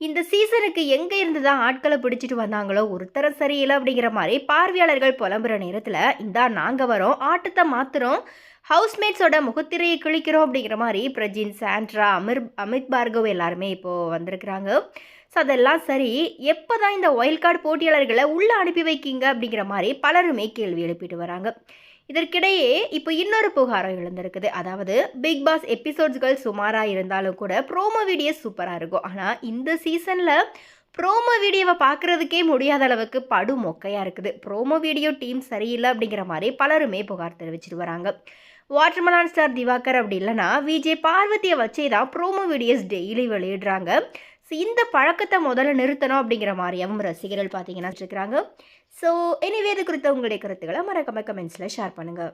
இந்த சீசனுக்கு எங்கே இருந்து தான் ஆட்களை பிடிச்சிட்டு வந்தாங்களோ ஒருத்தரம் சரியில்லை அப்படிங்கிற மாதிரி பார்வையாளர்கள் புலம்புற நேரத்தில் இந்தா நாங்கள் வரோம் ஆட்டத்தை மாத்துறோம் ஹவுஸ்மேட்ஸோட முகத்திரையை கிழிக்கிறோம் அப்படிங்கிற மாதிரி பிரஜின் சாண்ட்ரா அமிர் அமித் பார்கவ் எல்லாருமே இப்போது வந்திருக்கிறாங்க. ஸோ அதெல்லாம் சரி எப்போ தான் இந்த ஒயில் கார்டு போட்டியாளர்களை உள்ளே அனுப்பி வைக்கீங்க அப்படிங்கிற மாதிரி பலருமே கேள்வி எழுப்பிட்டு வராங்க. இதற்கிடையே இப்போ இன்னொரு புகாரம் எழுந்திருக்குது. அதாவது பிக் பாஸ் எபிசோட்ஸ்கள் சுமாராக இருந்தாலும் கூட ப்ரோமோ வீடியோ சூப்பராக இருக்கும். ஆனால் இந்த சீசனில் ப்ரோமோ வீடியோவை பார்க்குறதுக்கே முடியாத அளவுக்கு படு மொக்கையாக இருக்குது. ப்ரோமோ வீடியோ டீம் சரியில்லை அப்படிங்கிற மாதிரி பலருமே புகார் தெரிவிச்சிட்டு வராங்க. வாட்டர்மலான் ஸ்டார் திவாகர் அப்படி இல்லைன்னா விஜய் பார்வதியை வச்சே தான் ப்ரோமோ வீடியோஸ் டெய்லி வெளியிடுறாங்க. ஸோ இந்த பழக்கத்தை முதல்ல நிறுத்தணும் அப்படிங்கிற மாதிரியாவும் ரசிகர்கள் பார்த்தீங்கன்னா வச்சுருக்கிறாங்க. ஸோ எனிவே இது குறித்த உங்களுடைய கருத்துக்களை மறக்காம கமெண்ட்ஸில் ஷேர் பண்ணுங்கள்